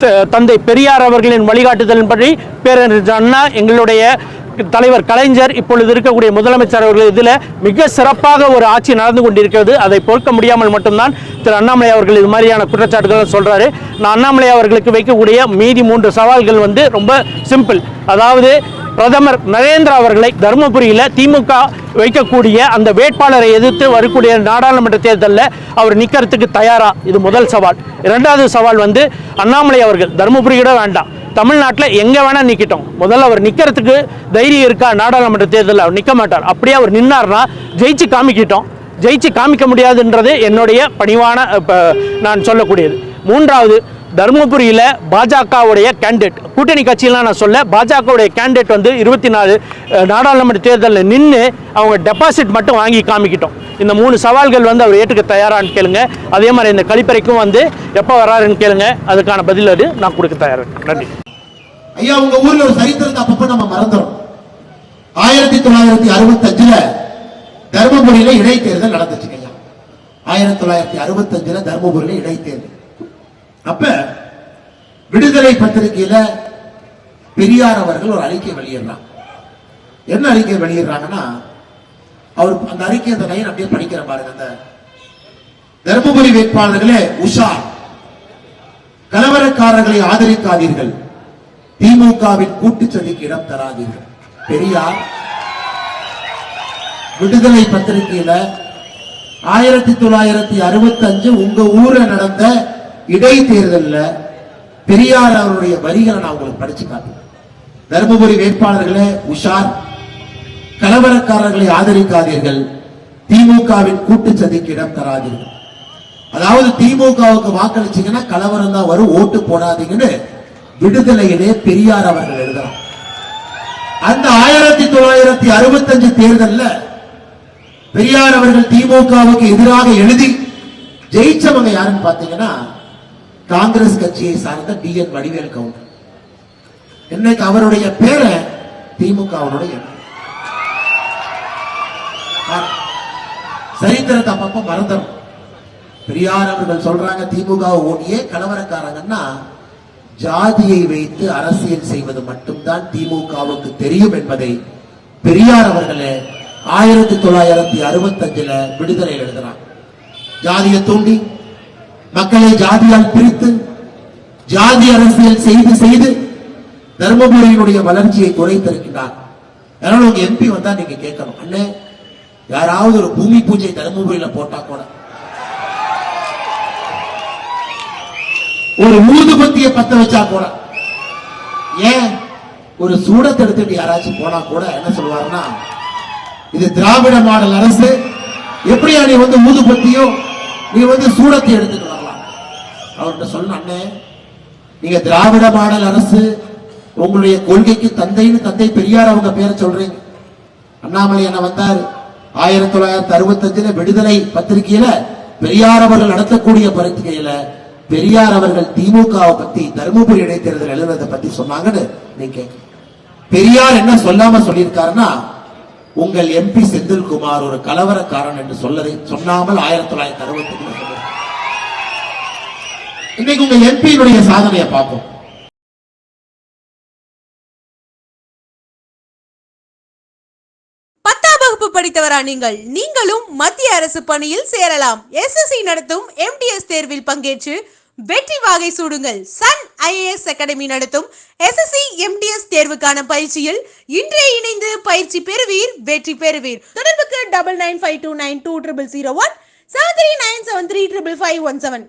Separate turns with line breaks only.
த- தந்தை பெரியார் அவர்களின் வழிகாட்டுதலின்படி பேரறிஞர் அண்ணா எங்களுடைய தலைவர் கலைஞர் இப்பொழுது இருக்கக்கூடிய முதலமைச்சர் அவர்கள் இதில் மிக சிறப்பாக ஒரு ஆட்சி நடந்து கொண்டிருக்கிறது. அதை பொறுக்க முடியாமல் மட்டும்தான் திரு அண்ணாமலை அவர்கள் இது மாதிரியான குற்றச்சாட்டுகள் சொல்கிறாரு நான் அண்ணாமலை அவர்களுக்கு வைக்கக்கூடிய மீதி மூன்று சவால்கள் வந்து ரொம்ப சிம்பிள். அதாவது பிரதமர் நரேந்திர அவர்களை தருமபுரியில் திமுக வைக்கக்கூடிய அந்த வேட்பாளரை எதிர்த்து வரக்கூடிய நாடாளுமன்ற தேர்தலில் அவர் நிற்கிறதுக்கு தயாரா? இது முதல் சவால். இரண்டாவது சவால் வந்து அண்ணாமலை அவர்கள். தருமபுரியோட வேண்டாம். தமிழ்நாட்டில் எங்கே வேணால் நிற்கட்டும் முதல்ல அவர் நிற்கிறதுக்கு தைரியம் இருக்கா நாடாளுமன்ற தேர்தலில்? அவர் நிற்க மாட்டார். அப்படியே அவர் நின்னார்னா ஜெயிச்சு காமிக்கிட்டோம். ஜெயிச்சு காமிக்க முடியாதுன்றது என்னுடைய பணிவான இப்போ நான் சொல்லக்கூடியது. மூன்றாவது தருமபுரியில் பாஜகவுடைய கேண்டிடேட் கூட்டணி கட்சியெலாம் நான் சொல்ல பாஜகவுடைய கேண்டிடேட் வந்து இருபத்தி நாலு நாடாளுமன்ற தேர்தலில் நின்று அவங்க டெபாசிட் மட்டும் வாங்கி காமிக்கிட்டோம். இந்த மூணு சவால்கள் வந்து அவர் ஏற்றுக்க தயாரான்னு கேளுங்க. அதே மாதிரி இந்த கழிப்பறைக்கும் வந்து எப்போ வராருன்னு கேளுங்க. அதுக்கான பதில் அது நான் கொடுக்க தயார் நன்றி.
ஐயா உங்க ஊர்ல ஒரு சரித்திரத்தை அப்பப்ப நம்ம மறந்துடும் ஆயிரத்தி தொள்ளாயிரத்தி அறுபத்தி அஞ்சுல தர்மபுரியில இடைத்தேர்தல் நடந்துச்சுங்க ஐயா. ஆயிரத்தி தொள்ளாயிரத்தி அறுபத்தி அஞ்சுல தர்மபுரியில இடைத்தேர்தல். அப்ப விடுதலை பத்திரிகையில பெரியார் அவர்கள் ஒரு அறிக்கை வெளியிடுறாங்க. என்ன அறிக்கை வெளியிடுறாங்கன்னா அவர் அந்த அறிக்கை அந்த லைன் அப்படியே படிக்கிற பாருங்க அந்த தர்மபுரி வேட்பாளர்களே உஷா. கலவரக்காரர்களை ஆதரிக்காதீர்கள். திமுகவின் கூட்டுச்சதிக்கு இடம் தராதீர்கள். பெரியார் விடுதலை பத்திரிகையில ஆயிரத்தி தொள்ளாயிரத்தி அறுபத்தி அஞ்சு உங்க ஊர்ல நடந்த இடைத்தேர்தல்ல பெரியார் அவருடைய வரிகளை நான் உங்களுக்கு படிச்சு காட்டுறேன். தருமபுரி வேட்பாளர்களே உஷார் கலவரக்காரர்களை ஆதரிக்காதீர்கள். திமுகவின் கூட்டுச்சதிக்கு இடம் தராதீர்கள். அதாவது திமுகவுக்கு வாக்களிச்சீங்கன்னா கலவரம் தான் வரும் ஓட்டு போடாதீங்கன்னு விடுதலையிலே பெரியார் அவர்கள் எழுதுறார் அந்த ஆயிரத்தி தொள்ளாயிரத்தி அறுபத்தி அஞ்சு தேர்தல்ல பெரியார் அவர்கள் திமுகவுக்கு எதிராக எழுதி ஜெயிச்சவங்க யாருன்னு பாத்தீங்கன்னா காங்கிரஸ் கட்சியை சார்ந்த டி என் வடிவேல் கவுண்டர். இன்னைக்கு அவருடைய பேரை திமுகவுடைய சரித்திரத்தை அப்பப்ப மறந்துடும் பெரியார் அவர்கள் சொல்றாங்க திமுக ஓடியே கலவரக்காரங்கன்னா ஜாதியை வைத்து அரசியல் செய்வது மட்டும்தான் திமுகவுக்கு தெரியும் என்பதை பெரியார் அவர்களே ஆயிரத்தி தொள்ளாயிரத்தி அறுபத்தஞ்சுல விடுதலை எழுதுறாங்க. ஜாதியை தூண்டி மக்களை ஜாதியால் பிரித்து ஜாதி அரசியல் செய்து செய்து தர்மபுரியினுடைய வளர்ச்சியை குறைத்திருக்கிறார் அதனால உங்க எம்பி வந்தா நீங்க கேட்கணும். அண்ணே யாராவது ஒரு பூமி பூஜை தர்மபுரியில போட்டா கூட. ஒரு ஊதுபத்திய பத்த வச்சா கூட. ஏன்? ஒரு சூடத்தை எடுத்துட்டு யாராச்சும் போனா கூட என்ன சொல்லுவாருன்னா இது திராவிட மாடல் அரசு எப்படியா நீ வந்து ஊதுபத்தியும் நீ வந்து சூடத்தை எடுத்துட்டு அவர்கிட்ட சொன்ன அண்ணே நீங்க திராவிட மாடல் அரசு உங்களுடைய கொள்கைக்கு தந்தைன்னு தந்தை பெரியார் அவங்க பேரை சொல்றீங்க. அண்ணாமலை என்ன வந்தார்? ஆயிரத்தி தொள்ளாயிரத்தி அறுபத்தஞ்சுல விடுதலை பத்திரிகையில பெரியார் அவர்கள் நடத்தக்கூடிய பத்திரிகையில பெரியார் அவர்கள் திமுகவை பத்தி தருமபுரி இடைத்தேர்தல் எழுதுறதை பத்தி சொன்னாங்கன்னு நீ கேட்க பெரியார் என்ன சொல்லாம சொல்லியிருக்காருன்னா உங்கள் எம்பி செந்தில்குமார் ஒரு கலவரக்காரன் என்று சொல்லதை சொன்னாமல் ஆயிரத்தி தொள்ளாயிரத்தி அறுபத்தி இன்னைக்கு உங்க எம்பியினுடைய சாதனையை பார்ப்போம்.
பத்தாம் வகுப்பு படித்தவரா நீங்கள்? நீங்களும் மத்திய அரசு பணியில் சேரலாம். எஸ்எஸ்சி நடத்தும் எம்டிஎஸ் தேர்வில் பங்கேற்று வெற்றி வாகை சூடுங்கள். சன் ஐஏஎஸ் அகாடமி நடத்தும் எஸ்எஸ்சி எம்டிஎஸ் தேர்வுக்கான பயிற்சியில் இன்றே இணைந்து பயிற்சி பெறுவீர் வெற்றி பெறுவீர். தொடர்புக்கு double nine five two nine two triple zero one seven three nine seven three triple five one seven